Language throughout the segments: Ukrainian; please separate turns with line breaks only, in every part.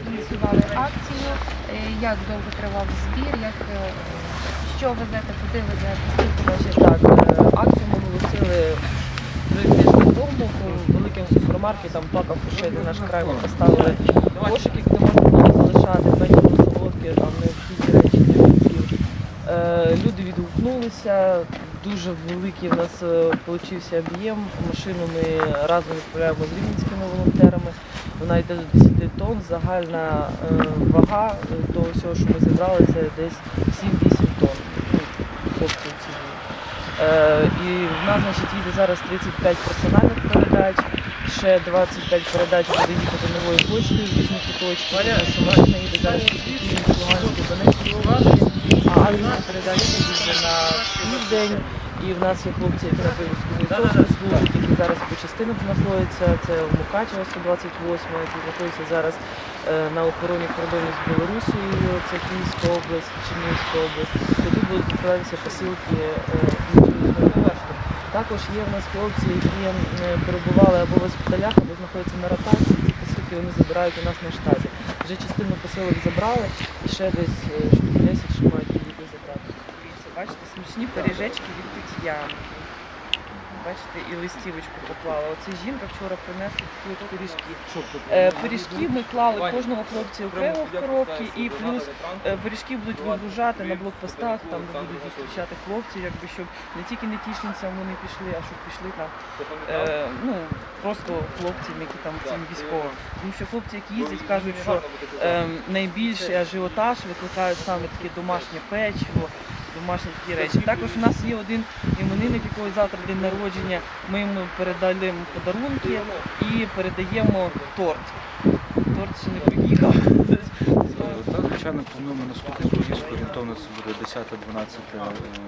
ініціювали акцію. Е, Як довго тривав збір, як е, що везете, куди везете?
Значить так, е, акцію ми оголосили три тижні тому по великим супермаркетам паках ще на наш край ми поставили кошики, де можна було залишати печиво, солодкі, там необхідні речі для. Е, Люди відгукнулися, дуже великий в нас вийшов об'єм. Машину ми разом відправляємо з рівненськими волонтерами. Вона йде до 10 тонн. Загальна е, вага того всього, що ми зібрали, це десь 7-8 тонн. Ну. Е, і в нас значить, їде зараз 35 персональних передач, ще 25 передач буде їхати новою почтою в різні куточки. тому що машина їде Луганській, Донецькій області, а авіа передача їде на південь. І в нас є хлопці, які на військовій служать, які зараз по частинах знаходяться. Це Мукачева 128, які знаходяться зараз е, на охороні кордонів з Білорусією, це Київська область, Чернігівська область. Туди будуть відправлятися посилки е. Також є в нас хлопці, які е, перебували або в госпіталях, або знаходяться на ротації. Ці посилки вони забирають у нас на штабі. Вже частину посилок забрали, і ще десь е, 10 що мають
бачите, смачні пиріжечки від Тетяни. Бачите, і листівочку поклала. Оце жінка вчора принесла такі пиріжки. Е, пиріжки ми клали кожного хлопця окремо в коробки, і плюс е, пиріжки будуть вигружати на блокпостах, там де будуть зустрічати хлопців, якби щоб не тільки не тішницям вони пішли, а щоб пішли там е, ну, просто хлопцям, які там цим військовим. Тому що хлопці, які їздять, кажуть, що е, найбільший ажіотаж викликають саме таке домашнє печиво, домашні такі речі. Також у нас є один іменинник, якого завтра день народження. Ми йому передали подарунки і передаємо торт. Торт ще не приїхав.
Так, звичайно, плануємо наступну поїздку, орієнтовно це буде 10-12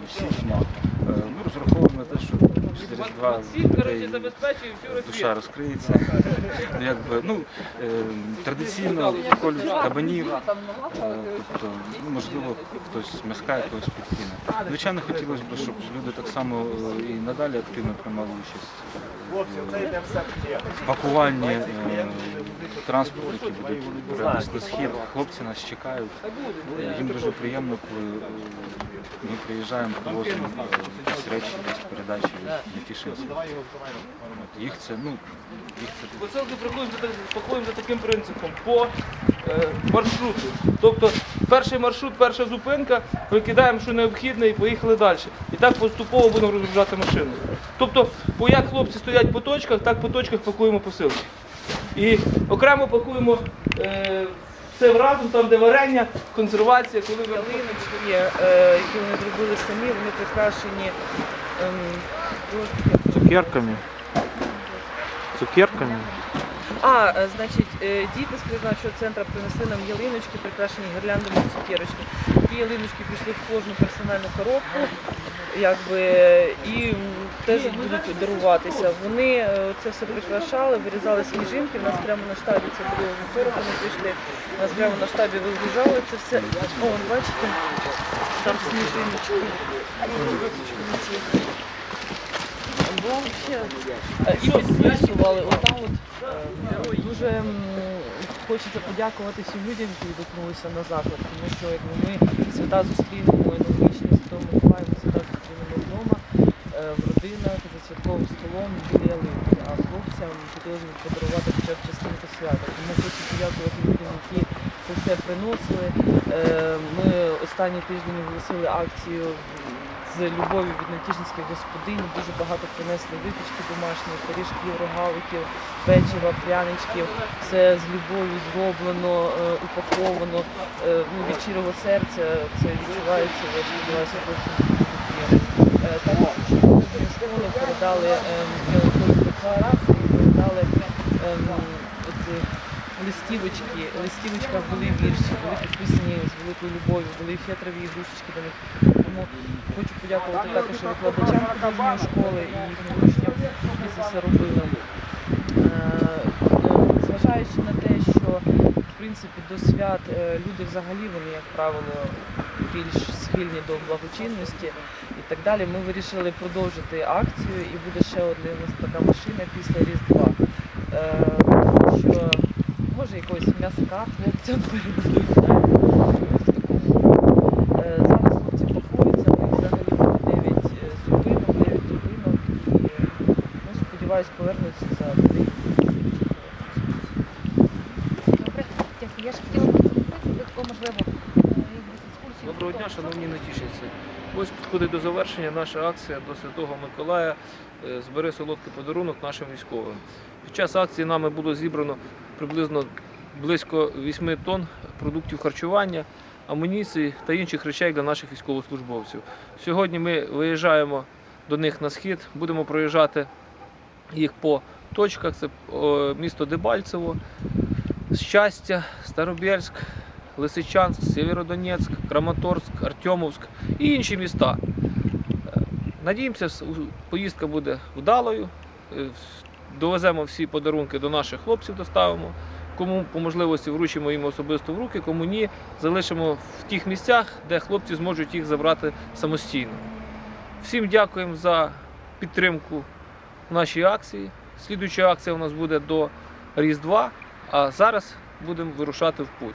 січня. Е, Ми розраховуємо на те, що після Різдва людей душа розкриється. Ну, Якби, ну, е, традиційно колють кабанів, е, тобто, ну, можливо, хтось м'яска якогось підкине. Звичайно, хотілося б, щоб люди так само і надалі активно приймали участь в пакуванні транспорту, який буде перевезти схід. Хлопці нас чекають. Їм дуже приємно, коли ми приїжджаємо, привозимо якісь речі, якісь передачі від тішинців. Їх це, ну, їх це
Посилки пакуємо за таким принципом по е, маршруту. Тобто перший маршрут, перша зупинка, викидаємо, що необхідне, і поїхали далі. І так поступово будемо розгружати машину. Тобто, по як хлопці стоять по точках, так по точках пакуємо посилки. І окремо пакуємо е, все разом, там де варення, консервація, коли ви
Ялиночки є, е, які вони зробили самі, вони прикрашені. ем,
Цукерками. Цукерками.
А, е, значить, е, діти з краєзнавчого центру принесли нам ялиночки, прикрашені гірляндами і цукерочки. Ті ялиночки пішли в кожну персональну коробку, якби, і теж будуть даруватися. Вони е, це все прикрашали, вирізали сніжинки. У нас прямо на штабі це було вівторок, вони прийшли. У нас прямо на штабі вигружали це все. О, бачите, там сніжиночки. Бо вообще, е, І підписували отам от. е, Дуже хочеться подякувати всім людям, які відгукнулися на заклад, тому що якби ми свята зустрінемо новорічні Святого Миколая, ми свята зустрінемо вдома, е, в родинах, за святковим столом біля ялинки. А хлопцям хотілося б подарувати хоча б частинку свята. Тому хочу подякувати людям, які це все приносили. Е, Ми останній тиждень оголосили акцію з любов'ю від натіжницьких господинь. Дуже багато принесли випічки домашні, пиріжків, рогаликів, печива, пряничків. Все з любов'ю зроблено, е, упаковано е, ну, від щирого серця. Це відчувається, я сподіваюся, дуже приємно. Е, Також школи передали ем, декларації, передали ем, листівочки. Листівочка були вірші, були підписані з великою любов'ю, були фетрові ігрушечки до них. Тому хочу подякувати також викладачам художньої школи і їхнім учням, які це все робили. Е, е, Зважаючи на те, що в принципі до свят е, люди взагалі вони, як правило, більш схильні до благочинності і так далі, ми вирішили продовжити акцію і буде ще одна така машина після Різдва. Що може якогось м'яска хлопцям передадуть. Зараз хлопці пакуються, них взагалі буде 9 зупинок, 9 зупинок. І, ну, сподіваюсь, повернуться за день.
Добре, дякую. Я ж хотіла екскурсії.
Доброго дня, шановні натішинці. Ось підходить до завершення наша акція до Святого Миколая е, Збери солодкий подарунок нашим військовим. Під час акції нами було зібрано приблизно близько 8 тонн продуктів харчування, амуніції та інших речей для наших військовослужбовців. Сьогодні ми виїжджаємо до них на схід, будемо проїжджати їх по точках. Це місто Дебальцево, Щастя, Старобєльськ, Лисичанськ, Сєвєродонецьк, Краматорськ, Артемовськ і інші міста. Е, Надіємося, поїздка буде вдалою. Довеземо всі подарунки до наших хлопців, доставимо. Кому по можливості вручимо їм особисто в руки, кому ні, залишимо в тих місцях, де хлопці зможуть їх забрати самостійно. Всім дякуємо за підтримку в нашій акції. Слідуюча акція у нас буде до Різдва, а зараз будемо вирушати в путь.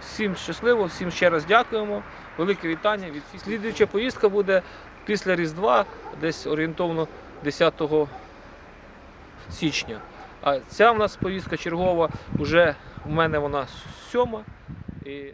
Всім щасливо, всім ще раз дякуємо. Велике вітання від всіх. Слідуюча поїздка буде після Різдва, десь орієнтовно 10 січня. А ця в нас повістка чергова, вже у мене вона сьома. І